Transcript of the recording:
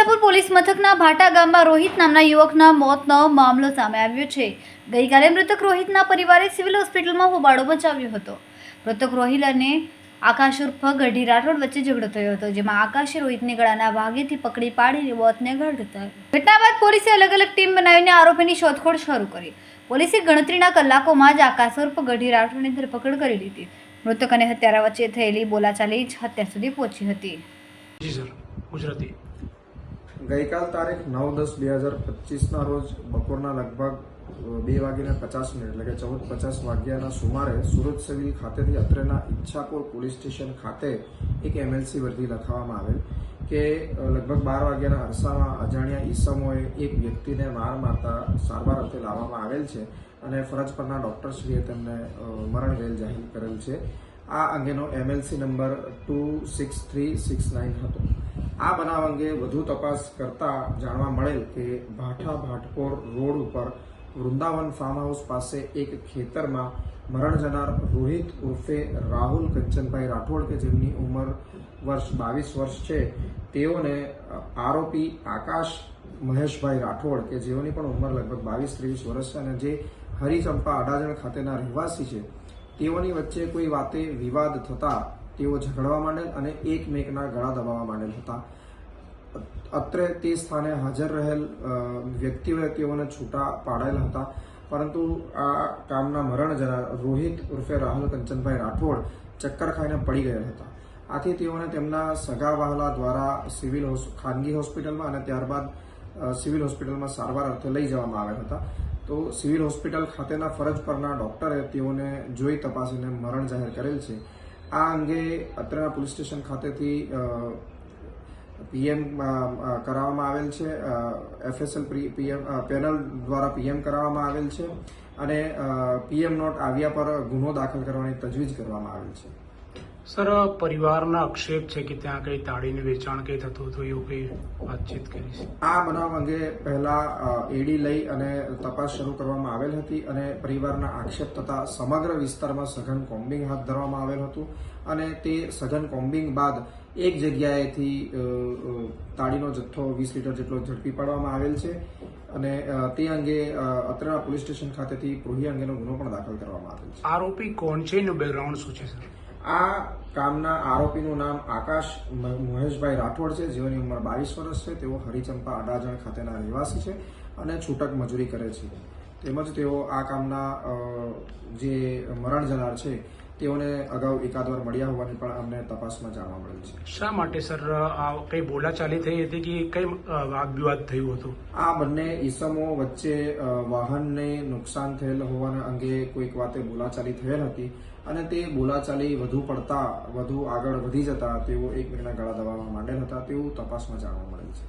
Ichchhapur police મથકના ભાટા ગામમાં રોહિત નામના યુવકના મોતનો મામલો સામે આવ્યો છે. ગઈકાલે મૃતક રોહિતના પરિવારે સિવિલ હોસ્પિટલમાં હોબાળો મચાવ્યો હતો. મૃતક રોહિલ અને આકાશ ઉર્ફ ગઢી રાઠોડ વચ્ચે ઝઘડો થયો હતો, જેમાં આકાશે રોહિતને ગળાના ભાગેથી પકડી પાડીને મોતને ગળતા ઘટના બાદ પોલીસે અલગ અલગ ટીમ બનાવીને આરોપીની શોધખોળ શરૂ કરી. પોલીસે ગણતરીના કલાકોમાં જ આકાશ ઉર્ફ ગઢી રાઠોડની ધરપકડ કરી લીધી. મૃતક અને હત્યારા વચ્ચે થયેલી બોલાચાલી જ હત્યા સુધી પહોંચી હતી. જી સર, ગુજરાતી. ગઈકાલ તારીખ નવ દસ બે હજાર પચીસના રોજ બપોરના લગભગ બે વાગ્યાને પચાસ મિનિટ, એટલે કે ચૌદ પચાસ વાગ્યાના સુમારે સુરત સિવિલ ખાતેથી અત્રેના ઈચ્છાપુર પોલીસ સ્ટેશન ખાતે એક એમએલસી વર્ધી લખાવવામાં આવેલ કે લગભગ બાર વાગ્યાના અરસામાં અજાણ્યા ઈસમોએ એક વ્યક્તિને માર મારતા સારવાર અર્થે લાવવામાં આવેલ છે અને ફરજ પરના ડોક્ટરશ્રીએ તેમને મરણ વેલ જાહેર કરેલ છે. આ અંગેનો MLC number two six three six nine હતો. આ બનાવ અંગે વધુ તપાસ કરતા જાણવા મળેલ કે ભાઠા ભાટકોર રોડ ઉપર વૃંદાવન ફાર્મ હાઉસ પાસે એક ખેતરમાં મરણ જનાર રોહિત ઉર્ફે રાહુલ કંચનભાઈ રાઠોડ કે જેમની ઉંમર વર્ષ બાવીસ વર્ષ છે, તેઓને આરોપી આકાશ મહેશભાઈ રાઠોડ કે જેઓની પણ ઉંમર લગભગ બાવીસ ત્રેવીસ વર્ષ છે અને જે હરિચંપા અડાજણ ખાતેના રહેવાસી છે, તેઓની વચ્ચે કોઈ વાતે વિવાદ થતા તેઓ ઝઘડવા માંડેલ અને એકમેકના ગળા દબાવવા માંડેલ હતા. અત્રે તે સ્થાને હાજર રહેલ વ્યક્તિઓએ તેઓને છૂટા પાડેલ હતા. પરંતુ આ કામના મરણ જરા રોહિત ઉર્ફે રાહુલ કંચનભાઈ રાઠોડ ચક્કર ખાઈને પડી ગયેલ હતા. આથી તેઓને તેમના સગા વહાલા દ્વારા સિવિલ ખાનગી હોસ્પિટલમાં અને ત્યારબાદ સિવિલ હોસ્પિટલમાં સારવાર અર્થે લઈ જવામાં આવ્યા હતા. તો સિવિલ હોસ્પિટલ ખાતેના ફરજ પરના ડોક્ટરે તેઓને જોઈ તપાસીને મરણ જાહેર કરેલ છે. આ અંગે અત્રના પોલીસ સ્ટેશન ખાતેથી પીએમ કરાવવામાં આવેલ છે. એફએસએલ પીએમ પેનલ દ્વારા પીએમ કરાવવામાં આવેલ છે અને પીએમ નોટ આવ્યા પર ગુનો દાખલ કરવાની તજવીજ કરવામાં આવેલ છે. સર પરિવારના આક્ષેપ છે કે ત્યાં કઈ તાળીનું વેચાણ કઈ થતું હતું એવું કઈ વાતચીત કરી છે? આ બનાવ અંગે પહેલા એડી લઈ અને તપાસ શરૂ કરવામાં આવેલ હતી અને પરિવારના આક્ષેપ થતા સમગ્ર વિસ્તારમાં સઘન કોમ્બિંગ હાથ ધરવામાં આવેલ હતું અને તે સઘન કોમ્બિંગ બાદ એક જગ્યાએથી તાળીનો જથ્થો વીસ લીટર જેટલો ઝડપી પાડવામાં આવેલ છે અને તે અંગે અત્રેના પોલીસ સ્ટેશન ખાતેથી પ્રોહી અંગેનો ગુનો પણ દાખલ કરવામાં આવેલ છે. આરોપી કોણ છે એનું બેકગ્રાઉન્ડ શું છે સર? આ કામના આરોપીનું નામ આકાશ મહેશભાઈ રાઠોડ છે. જેઓની ઉંમર બાવીસ વર્ષ છે. તેઓ હરિચંપા અડાજણ ખાતેના રહેવાસી છે અને છૂટક મજૂરી કરે છે. તેમજ તેઓ આ કામના જે મરણ જનાર છે તેઓને અગાઉ એકાદ વાર મળ્યા હોવાની પણ અમને તપાસમાં જાણવા મળેલ છે. શા માટે સર આ કઈ બોલાચાલી થઈ હતી કે કઈ વાદ વિવાદ થયું હતું? આ બંને ઈસમો વચ્ચે વાહનને નુકસાન થયેલ હોવાના અંગે કોઈક વાતે બોલાચાલી થયેલ હતી અને તે બોલાચાલી વધુ પડતા વધુ આગળ વધી જતા તેઓ એકબીજાના ગળા દબાવવા માંડેલ હતા તેવું તપાસમાં જાણવા મળેલ છે.